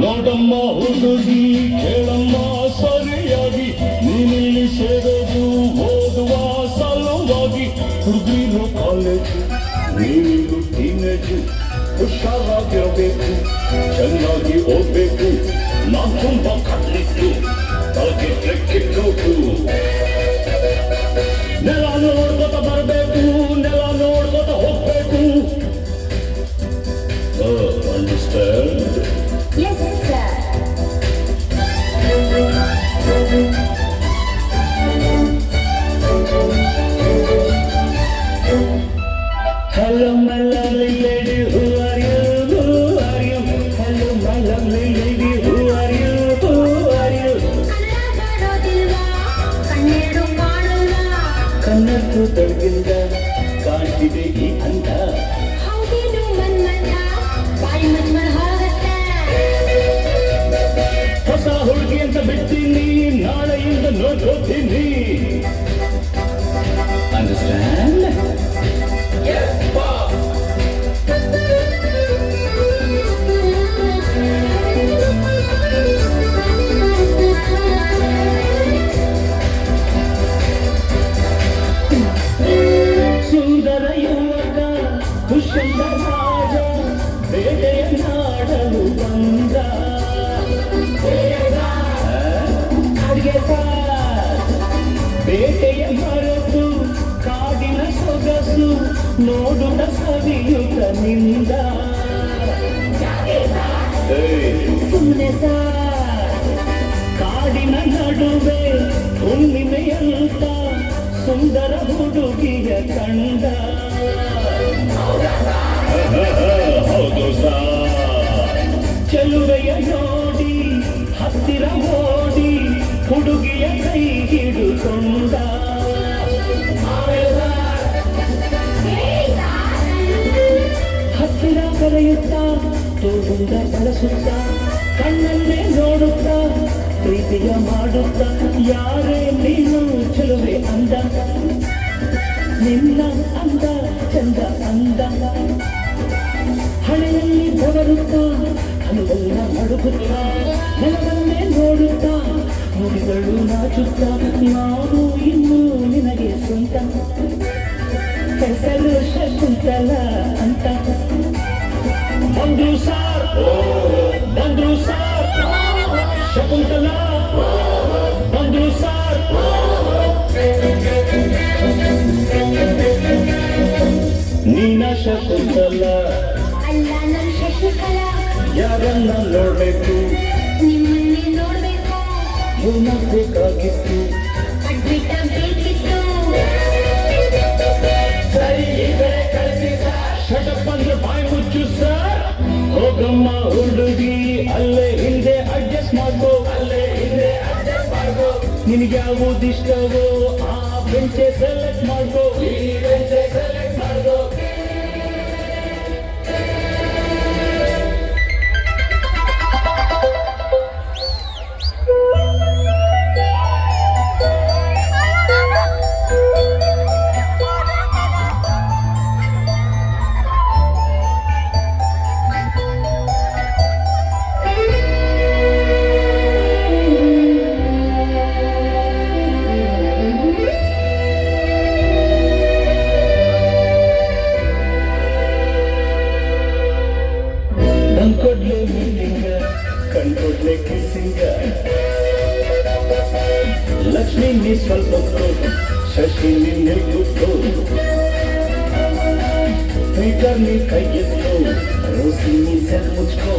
ನೋಡಮ್ಮ ಹುಡುಗಿ ಕೇಳಮ್ಮ ಸರಿಯಾಗಿ. ನೀನಿಲ್ಲಿ ಸೇರದು ಓದುವ ಸಲುವಾಗಿ. ಹುಡುಗಿರು ಕಾಲೇಜು ನೀನಿಂದು ಟೀನೇಜು ಹುಷಾರಾಗಿರಬೇಕು ಚೆನ್ನಾಗಿ ಓದ್ಬೇಕು ನಾನ್ ತುಂಬಾ ಕಟ್ಲಿತ್ತು ತಲೆಗೆ ಕಿಟ್ಟೋಕು ನೆಲ ನೋಡ್ಕೊತ ಬರಬೇಕು ನೆಲ ನೋಡ್ಕೊತ ಹೋಗ್ಬೇಕು understand Yes, sir. Hello, my lovely lady, Thank you. ಬೇಟೆಯ ಮರೆತು ಕಾಡಿನ ಸೊಗಸು ನೋಡುವ ಸವಿಯುತ ನಿಂದ. ಸುಮ್ಮನೆ ಕಾಡಿನ ನಡುವೆ ಹುಣ್ಣಿಮೆಯಂತ ಸುಂದರ ಹುಡುಗಿಯ ಕಂಡ ಕೈ ಹತ್ತಿರ ಕರೆಯುತ್ತಾ ತೋಗುಂದ ಬಳಸುತ್ತ ಕಣ್ಣನ್ನೇ ನೋಡುತ್ತ ಪ್ರೀತಿಯ ಮಾಡುತ್ತ ಯಾರೇ ನೀನು ಚಲುವೆ ಅಂದ ನಿನ್ನ ಅಂದ ಚಂದ ಅಂದ ಹಣೆಯಲ್ಲಿ ಬರುತ್ತ ಹಣವನ್ನ ಮಡುಗುತ್ತ ನೆಲವನ್ನೇ ನೋಡುತ್ತ ನುಡಿಗಳು ನಾಚುತ್ತ ನಾನು ಇನ್ನು ನಿನಗೆ ಸ್ವಂತ. ಹೆಸರು ಶಕುಂತಲ ಅಂತ. ಬಂದ್ರು ಸಾರ್ ಬಂದ್ರು ಸಾರ್ ಶಕುಂತಲ. ಬಂದ್ರು ಸಾರ್ ನೀನ ಶಕುಂತಲ. ಅಲ್ಲ ನನ್ನ ಶಶಿಕಲಾ. ಯಾರನ್ನ ನೋಡ್ಬೇಕು? ಬೇಕಾಗಿತ್ತು ಕಡೆ ಕಳಿಸಿ ಶಟಪ್ ಅಂದ್ರೆ ಬಾಯಿ ಮುಚ್ಚು ಸರ್ ಹೋಗಮ್ಮ, ಹುಡುಗಿ, ಅಲ್ಲೇ ಹಿಂದೆ ಅಡ್ಜಸ್ಟ್ ಮಾಡ್ಕೋ, ಅಲ್ಲೇ ಹಿಂದೆ ಅಡ್ಜಸ್ಟ್ ಮಾಡ್ಕೋ. ನಿನಗೆ ಯಾವುದಿಷ್ಟವೋ ಆ ಬೆಂಚೆ ಸೆಲೆಕ್ಟ್ ಮಾಡ್ಕೋ. ಈ ಬೆಂಚೆ ಸೆಲೆಕ್ಟ್ ಕಣ್ಕೊಡ್ಲೆ ಕಿಸಿಂಗ. ಲಕ್ಷ್ಮಿ ನೀ ಸ್ವಲ್ಪ ಶಶಿ ನಿನ್ನೆ ಕೂತು ಸ್ಪೀಕರ್ ನೀ ಕೈ ಎತ್ತು ರೋಸಿ ನೀ ಸೆಲ್ ಮುಚ್ಕೋ.